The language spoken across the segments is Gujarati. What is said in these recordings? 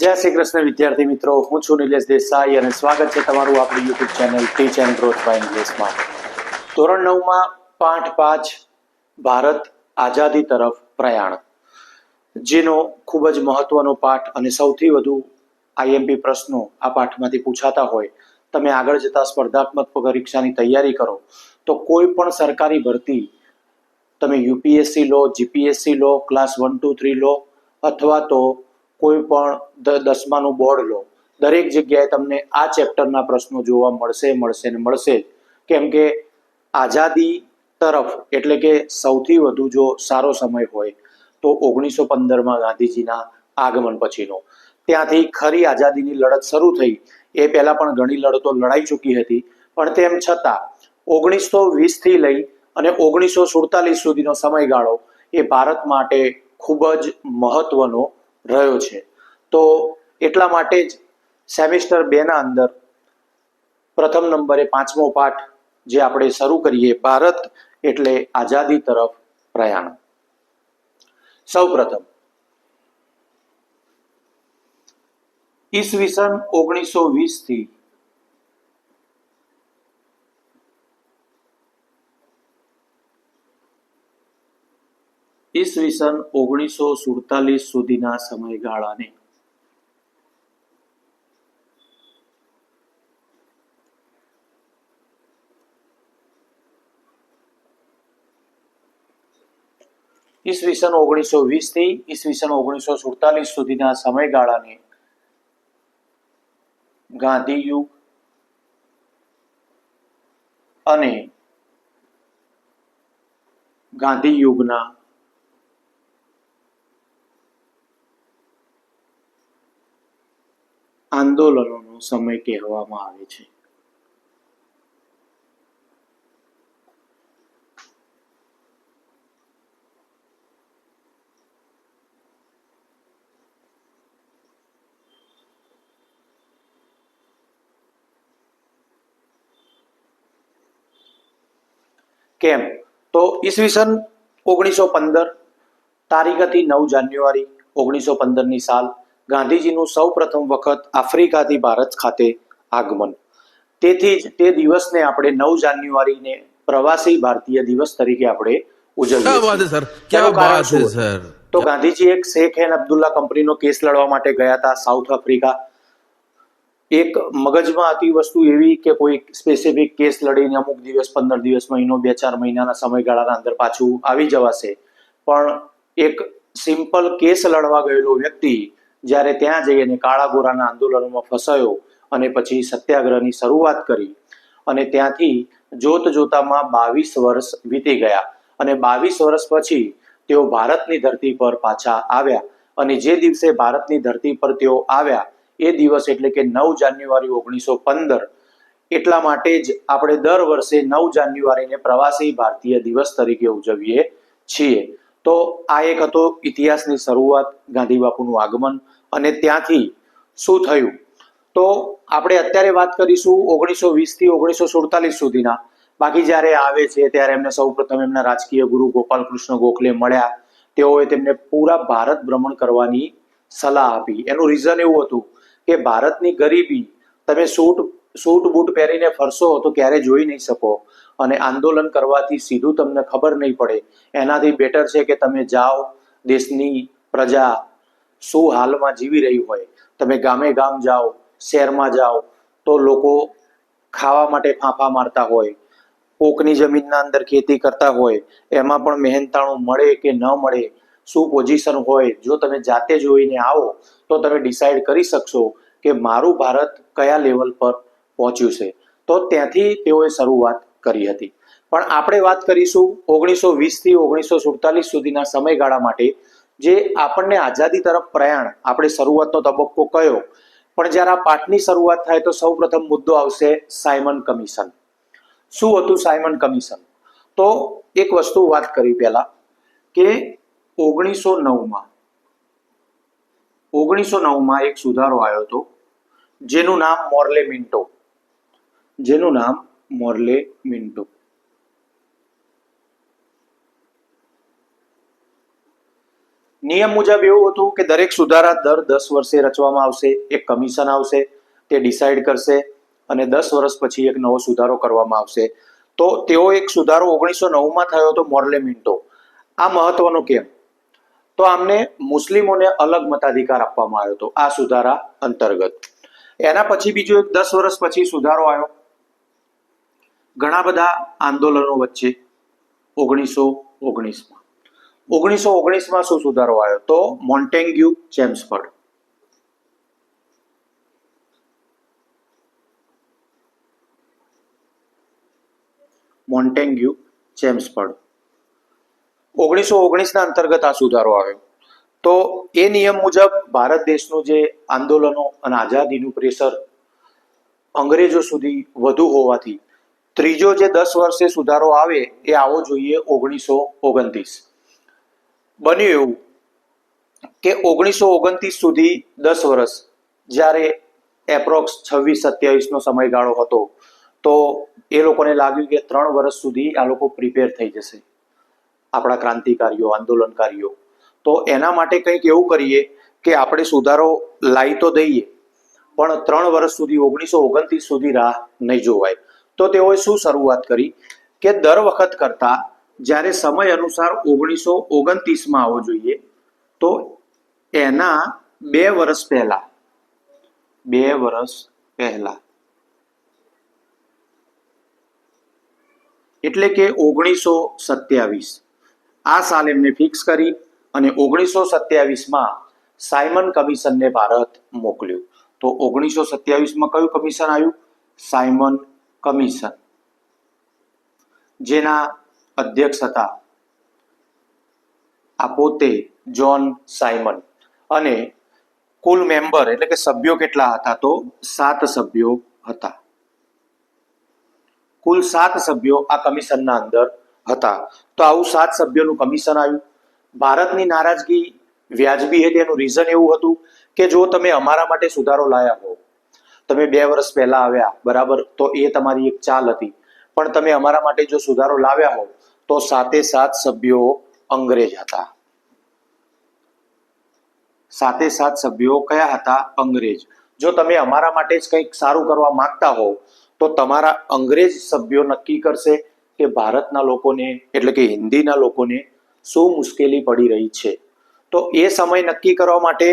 જય શ્રી કૃષ્ણ, વિદ્યાર્થી મિત્રો. હું છું નિલેશ દેસાઈ અને સ્વાગત છે તમારું આપણી YouTube channel teach and growth by ઇંગ્લિશમાં ધોરણ નવમાં પાઠ પાંચ, ભારત આઝાદી તરફ પ્રયાણ. જેનો ખૂબ જ મહત્વનો પાઠ અને સૌથી વધુ આઈએમપી પ્રશ્નો આ પાઠમાંથી પૂછાતા હોય, તમે આગળ જતા સ્પર્ધાત્મક પરીક્ષાની તૈયારી કરો. તો કોઈ પણ સરકારી ભરતી, તમે યુપીએસસી લો જીપીએસસી લો ક્લાસ વન ટુ થ્રી લો, અથવા તો કોઈ પણ દસમાનું બોર્ડ લો. દરેક જગ્યાએ તમને આ ચેપ્ટરના પ્રશ્નો જોવા મળશે મળશે ને મળશે જ. કેમ કે આઝાદી તરફ એટલે કે સૌથી વધુ જો સારો સમય હોય, તો ઓગણીસો પંદરમાં ગાંધીજીના આગમન પછીનો. ત્યાંથી ખરી આઝાદીની લડત શરૂ થઈ. એ પહેલાં પણ ઘણી લડતો લડાઈ ચૂકી હતી. પણ તેમ છતાં, ઓગણીસો વીસથી લઈ અને ઓગણીસો સુડતાલીસ સુધીનો સમયગાળો એ ભારત માટે ખૂબ જ મહત્વનો રહ્યો છે. તો એટલા માટે જ સેમિસ્ટર બેના અંદર પ્રથમ નંબરે પાંચમો પાઠ જે આપણે શરૂ કરીએ, ભારત એટલે આઝાદી તરફ પ્રયાણ. સૌ પ્રથમ ઈસવીસન ઓગણીસો વીસ ઈસવીસન ઓગણીસો સુડતાલીસ સુધીના સમયગાળાને. ઈસવીસન ઓગણીસો વીસથી ઈસવીસન ઓગણીસો સુડતાલીસ સુધીના સમયગાળાને ગાંધી યુગ અને ગાંધી યુગના આંદોલનોનો સમય કહેવામાં આવે છે. કેમ? તો ઈસવીસન ઓગણીસો પંદર, તારીખ હતી નવ જાન્યુઆરી, ઓગણીસો પંદરની સાલ. ગાંધીજીનું સૌ પ્રથમ વખત આફ્રિકાથી ભારત ખાતે આગમન. તેથી જ તે દિવસને આપણે નવ જાન્યુઆરીને પ્રવાસી ભારતીય દિવસ તરીકે આપણે ઉજવીએ તો ગાંધીજી એક શેખ એન અબ્દુલ્લા કંપનીનો કેસ લડવા માટે ગયા હતા સાઉથ આફ્રિકા. એક મગજમાં હતી વસ્તુ એવી કે કોઈ સ્પેસિફિક કેસ લડીને અમુક દિવસ પંદર દિવસ મહિનો બે ચાર મહિનાના સમયગાળાના અંદર પાછું આવી જવાશે. પણ એક સિમ્પલ કેસ લડવા ગયેલો વ્યક્તિ જ્યારે ત્યાં જઈ અને કાળા ગોરાના આંદોલનોમાં ફસાયો અને પછી સત્યાગ્રહની શરૂઆત કરી. અને ત્યાંથી જોત જોતામાં બાવીસ વર્ષ વીતી ગયા અને બાવીસ વર્ષ પછી તેઓ ભારતની ધરતી પર પાછા આવ્યા. અને જે દિવસે ભારતની ધરતી પર તેઓ આવ્યા, એ દિવસ એટલે કે નવ જાન્યુઆરી ઓગણીસો પંદર. એટલા માટે જ આપણે દર વર્ષે નવ જાન્યુઆરીને પ્રવાસી ભારતીય દિવસ તરીકે ઉજવીએ છીએ. તો આ એક હતો ઇતિહાસની શરૂઆત ગાંધી બાપુનું આગમન અને ત્યાંથી શું થયું? તો આપણે અત્યારે વાત કરીશું ઓગણીસો વીસથી ઓગણીસો સુડતાલીસ સુધીના. બાકી જ્યારે આવે છે ત્યારે એમને સૌ પ્રથમ એમના રાજકીય ગુરુ ગોપાલ કૃષ્ણ ગોખલે મળ્યા. તેઓએ તેમને પૂરા ભારત ભ્રમણ કરવાની સલાહ આપી. એનું રીઝન એવું હતું કે ભારતની ગરીબી, તમે સૂટ સૂટ બૂટ પહેરીને ફરશો તો ક્યારે જોઈ નહીં શકો. અને આંદોલન કરવાથી સીધું તમને ખબર નહીં પડે. એનાથી બેટર છે કે તમે જાઓ, દેશની પ્રજા શું હાલમાં જીવી રહી હોય. તમે ગામે ગામ જાઓ, શહેરમાં જાઓ, તો લોકો ખાવા માટે ફાંફા મારતા હોય, કોકની જમીનના અંદર ખેતી કરતા હોય, એમાં પણ મહેનતાણું મળે કે ન મળે, શું પોઝિશન હોય, જો તમે જાતે જોઈને આવો, તો તમે ડિસાઈડ કરી શકશો કે મારું ભારત કયા લેવલ પર પહોંચ્યું છે. તો ત્યાંથી તેઓએ શરૂઆત કરી હતી. પણ આપણે વાત કરીશું ઓગણીસો વીસથી ઓગણીસો સુડતાલીસ સુધીના સમયગાળા માટે, જે આપણને આઝાદી તરફ પ્રયાણ, આપણે શરૂઆતનો તબક્કો કયો? પણ જ્યારે આ પાઠની શરૂઆત થાય તો સૌ પ્રથમ મુદ્દો આવશે સાયમન કમિશન. શું હતું સાયમન કમિશન? તો એક વસ્તુ વાત કરી પહેલા, કે ઓગણીસો નવમાં ઓગણીસો નવમાં એક સુધારો આવ્યો હતો, જેનું નામ મોર્લે મિન્ટો જેનું નામ મોરલે મિન્ટો. નિયમ મુજબ એવું હતું કે દરેક સુધારા દર દસ વર્ષે રચવામાં આવશે, એક કમિશન આવશે, તે ડિસાઈડ કરશે અને દસ વર્ષ પછી એક નવો સુધારો કરવામાં આવશે. તો તેઓ એક સુધારો ઓગણીસો નવમાં થયો હતો મોરલે મિન્ટો. આ મહત્વનો કેમ? તો આમને મુસ્લિમોને અલગ મતાધિકાર આપવામાં આવ્યો હતો આ સુધારા અંતર્ગત. એના પછી બીજો એક દસ વર્ષ પછી સુધારો આવ્યો. ઘણા બધા આંદોલનો વચ્ચે ઓગણીસો ઓગણીસમાં. ઓગણીસો ઓગણીસમાં શું સુધારો આવ્યો? તો મોન્ટેન્ગ્યુ ચેમ્સફર્ડ. મોન્ટેન્ગ્યુ ચેમ્સફર્ડ. ઓગણીસો ઓગણીસના અંતર્ગત આ સુધારો આવ્યો. તો એ નિયમ મુજબ ભારત દેશનું જે આંદોલનો અને આઝાદીનું પ્રેશર અંગ્રેજો સુધી વધુ હોવાથી ત્રીજો જે દસ વર્ષે સુધારો આવે એ આવો જોઈએ ઓગણીસો ઓગણત્રીસ. બન્યું એવું કે ઓગણીસો ઓગણત્રીસ સુધી દસ વર્ષ જ્યારે એપ્રોક્સ છવ્વીસ સત્યાવીસનો સમયગાળો હતો, તો એ લોકોને લાગ્યું કે ત્રણ વર્ષ સુધી આ લોકો પ્રિપેર થઈ જશે. આપણા ક્રાંતિકારીઓ, આંદોલનકારીઓ. તો એના માટે કંઈક એવું કરીએ કે આપણે સુધારો લાવી તો દઈએ, પણ ત્રણ વર્ષ સુધી, ઓગણીસો ઓગણત્રીસ સુધી રાહ નહીં જોવાય. તો તેઓએ શું શરૂઆત કરી? કે દર વખત કરતા જ્યારે સમય અનુસાર ઓગણીસો ઓગણત્રીસમાં આવવો જોઈએ, તો એના બે વર્ષ પહેલા, બે વર્ષ પહેલા. એટલે કે ઓગણીસો સત્યાવીસ. આ સાલ એમને ફિક્સ કરી અને ઓગણીસો સત્યાવીસમાં સાયમન કમિશનને ભારત મોકલ્યું. તો ઓગણીસો સત્યાવીસમાં કયું કમિશન આવ્યું? સાયમન કમિશન, જેના અધ્યક્ષ હતા આ પોતે જોન સાયમન અને કુલ મેમ્બર એટલે કે સભ્યો કેટલા હતા તો સાત સભ્યો હતા. કુલ સાત સભ્યો આ કમિશનના અંદર હતા. તો આવું સાત સભ્યોનું કમિશન આવ્યું. ભારતની નારાજગી વ્યાજબી હતી, એનું રીઝન એવું હતું કે જો તમે અમારા માટે સુધારો લાયા હો તમે બે વર્ષ પહેલા આવ્યા, બરાબર? તો એ તમારી એક ચાલ હતી. પણ તમે અમારા માટે જો સુધારો લાવ્યા હો તો સાતે સાત સભ્યો અંગ્રેજ હતા. સાતે સાત સભ્યો કયા હતા? અંગ્રેજ. જો તમે અમારા માટે જ કંઈક સારું કરવા માંગતા હો તો તમારા અંગ્રેજ સભ્યો નક્કી કરશે કે ભારતના લોકોને, એટલે કે હિન્દીના લોકોને શું મુશ્કેલી પડી રહી છે. તો એ સમય નક્કી કરવા માટે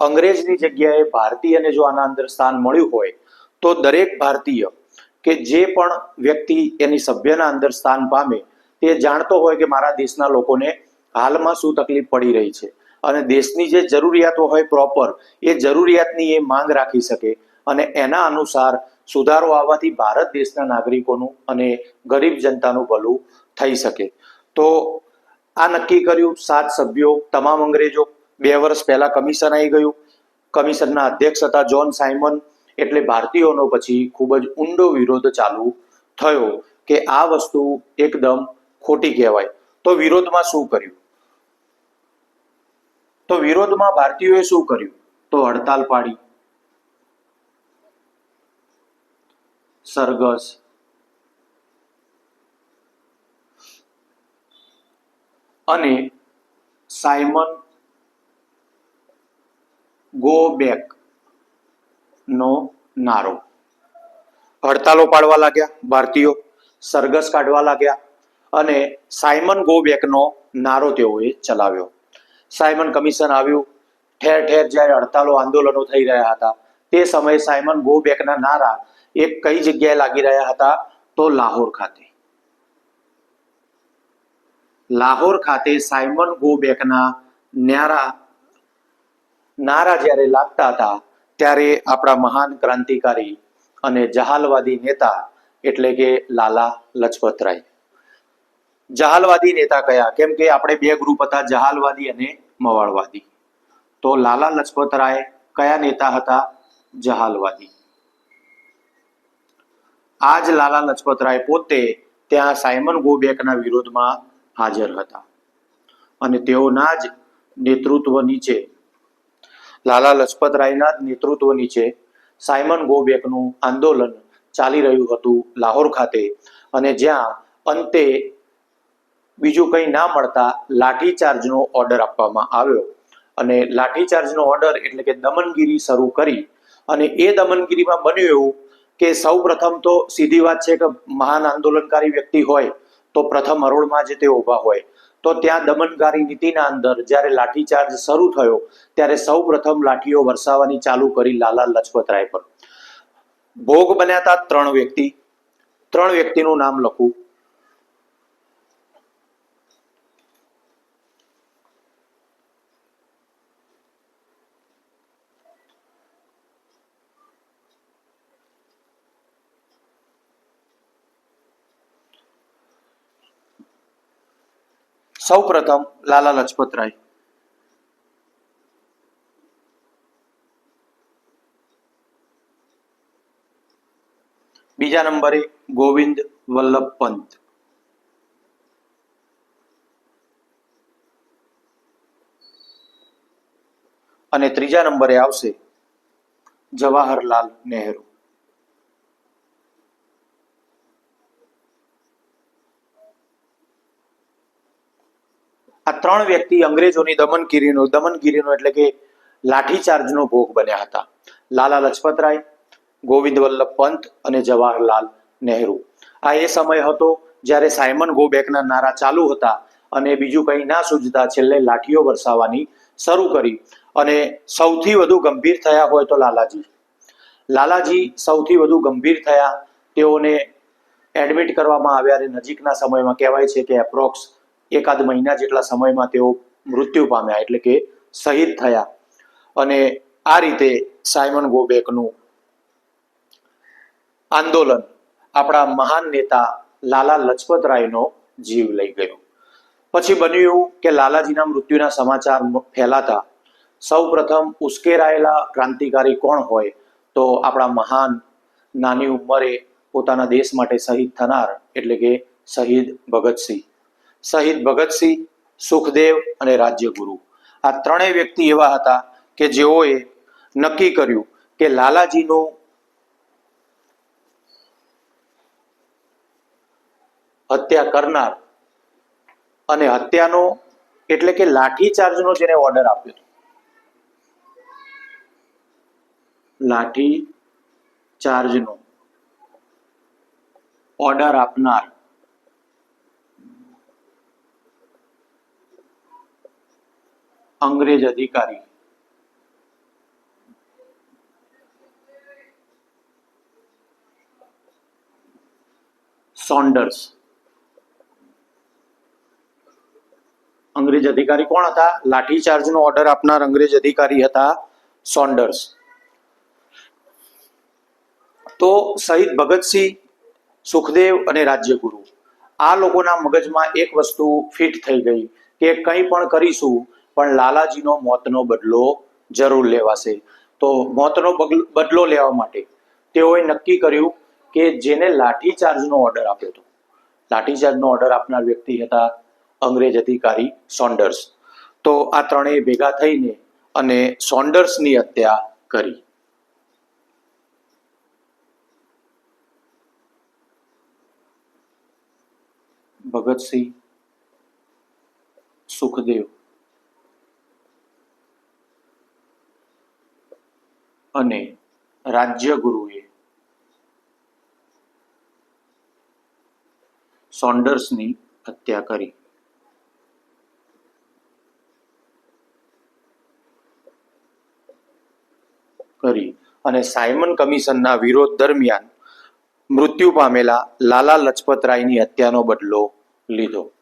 અંગ્રેજની જગ્યાએ ભારતીયને જો આના અંદર સ્થાન મળ્યું હોય, તો દરેક ભારતીય કે જે પણ વ્યક્તિ એની સભ્યના અંદર સ્થાન પામે, તે જાણતો હોય કે મારા દેશના લોકોને હાલમાં શું તકલીફ પડી રહી છે. અને દેશની જે જરૂરિયાતો હોય પ્રોપર એ જરૂરિયાતની એ માંગ રાખી શકે અને એના અનુસાર સુધારો આવવાથી ભારત દેશના નાગરિકોનું અને ગરીબ જનતાનું ભલું થઈ શકે. તો આ નક્કી કર્યું સાત સભ્યો, તમામ અંગ્રેજો. બે વર્ષ પહેલા કમિશન આવી ગયું. કમિશનના અધ્યક્ષ હતા જોન સાયમન એટલે ભારતીયોનો પછી ખૂબ જ ઊંડો વિરોધ ચાલુ થયો કે આ વસ્તુ એકદમ ખોટી કહેવાય. તો વિરોધમાં શું કર્યું? તો વિરોધમાં ભારતીયોએ શું કર્યું? તો હડતાલ પાડી. સરઘસ. અને સાયમન ગો બેક નો નારો. હડતાલો પાડવા લાગ્યા ભારતીયો, સરઘસ કાઢવા લાગ્યા અને સાયમન ગો બેકનો નારો તેઓએ ચલાવ્યો. સાયમન કમિશન આવ્યું, ઠેર ઠેર જ્યારે હડતાલો આંદોલનો થઈ રહ્યા હતા, તે સમયે સાયમન ગો બેકના નારા એક કઈ જગ્યાએ લાગી રહ્યા હતા તો લાહોર ખાતે. લાહોર ખાતે સાયમન ગો બેકના ન્યારા નારા જ્યારે લાગતા હતા, ત્યારે આપણા મહાન ક્રાંતિકારી અને જહાલવાદી નેતા એટલે કે લાલા લજપતરાય જહાલવાદી નેતા કયા? કેમ કે આપણે બે ગ્રુપ હતા, જહાલવાદી અને મવાળવાદી. તો લાલા લજપતરાય કયા નેતા હતા? જહાલવાદી. આજ લાલા લજપતરાય પોતે ત્યાં સાયમન ગોબેકના વિરોધમાં હાજર હતા. અને તેઓના જ નેતૃત્વ નીચે લાલા લજપત રાયના નેતૃત્વ નીચે સાયમન ગોબેકનું આંદોલન ચાલી રહ્યું હતું લાહોર ખાતે અને જ્યાં અંતે બીજું કંઈ ના મળતા લાઠીચાર્જનો ઓર્ડર આપવામાં આવ્યો. અને લાઠીચાર્જનો ઓર્ડર એટલે કે દમનગીરી શરૂ કરી. અને એ દમનગીરીમાં બન્યું એવું કે સૌ પ્રથમ તો સીધી વાત છે કે મહાન આંદોલનકારી વ્યક્તિ હોય તો પ્રથમ હરોળમાં જે તે ઊભા હોય. તો ત્યાં દમનકારી નીતિના અંદર જ્યારે લાઠીચાર્જ શરૂ થયો, ત્યારે સૌ પ્રથમ લાઠીઓ વરસાવવાની ચાલુ કરી લાલા લજપતરાય પર. ભોગ બન્યા હતા ત્રણ વ્યક્તિ. ત્રણ વ્યક્તિનું નામ લખું. સૌ પ્રથમ લાલા લજપતરાય. બીજા નંબરે ગોવિંદ વલ્લભ પંત. અને ત્રીજા નંબરે આવશે જવાહરલાલ નહેરુ. આ ત્રણ વ્યક્તિ અંગ્રેજોની દમનગીરીનો દમનગીરીનો એટલે કે લાઠીચાર્જનો ભોગ બન્યા હતા. લાલા લજપતરાય ગોવિંદ વલ્લભ પંત અને જવાહરલાલ નહેરુ. આ એ સમય હતો જ્યારે સાયમન ગોબેકના નારા ચાલુ હતા અને બીજું કંઈ ના સૂઝતા છેલ્લે લાઠીઓ વરસાવવાની શરૂ કરી અને સૌથી વધુ ગંભીર થયા હોય તો લાલાજી. લાલાજી સૌથી વધુ ગંભીર થયા, તેઓને એડમિટ કરવામાં આવ્યા અને નજીકના સમયમાં કહેવાય છે કે એપ્રોક્સ એકાદ મહિના જેટલા સમયમાં તેઓ મૃત્યુ પામ્યા, એટલે કે શહીદ થયા. અને આ રીતે સાયમન ગોબેકનું આંદોલન આપણા મહાન નેતા લાલા લજપતરાયનો જીવ લઈ ગયો. પછી બન્યું એવું કે લાલાજીના મૃત્યુના સમાચાર ફેલાતા સૌ પ્રથમ ઉશ્કેરાયેલા ક્રાંતિકારી કોણ હોય તો આપણા મહાન નાની ઉંમરે પોતાના દેશ માટે શહીદ થનાર, એટલે કે શહીદ ભગતસિંહ. શહીદ ભગતસિંહ, સુખદેવ અને રાજ્યગુરુ. આ ત્રણેય વ્યક્તિ એવા હતા કે જેઓએ નક્કી કર્યું કે લાલાજીનું હત્યા કરનાર અને હત્યાનો એટલે કે લાઠીચાર્જનો જેને ઓર્ડર આપ્યો હતો. લાઠી ચાર્જનો ઓર્ડર આપનાર અંગ્રેજ અધિકારી. સોન્ડર્સ. અંગ્રેજ અધિકારી કોણ હતા? લાઠીચાર્જનો ઓર્ડર આપનાર અંગ્રેજ અધિકારી હતા સોન્ડર્સ. તો શહીદ ભગતસિંહ, સુખદેવ અને રાજ્યગુરુ. આ લોકોના મગજમાં એક વસ્તુ ફિટ થઈ ગઈ કે કંઈ પણ કરીશું પણ લાલાજીનો મોતનો બદલો જરૂર લેવાશે. તો મોતનો બદલો લેવા માટે તેઓએ નક્કી કર્યું કે જેને લાઠીચાર્જનો ઓર્ડર આપ્યો હતો. લાઠીચાર્જનો ઓર્ડર આપનાર વ્યક્તિ હતા અંગ્રેજ અધિકારી સોન્ડર્સ. તો આ ત્રણેય ભેગા થઈને અને સોન્ડર્સની હત્યા કરી. ભગતસિંહ સુખદેવ અને રાજ્યગુરુએ સોન્ડર્સની હત્યા કરી. કરી. અને સાયમન કમિશનના વિરોધ દરમિયાન મૃત્યુ પામેલા લાલા લજપતરાયની હત્યાનો બદલો લીધો.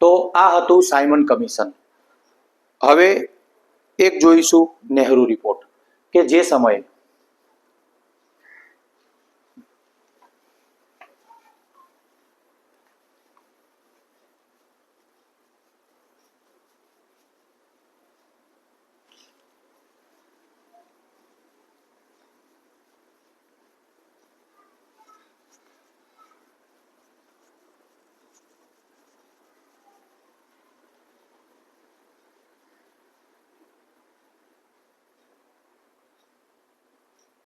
તો આ હતું સાયમન કમિશન. હવે એક જોઈશું નહેરુ રિપોર્ટ કે જે સમયે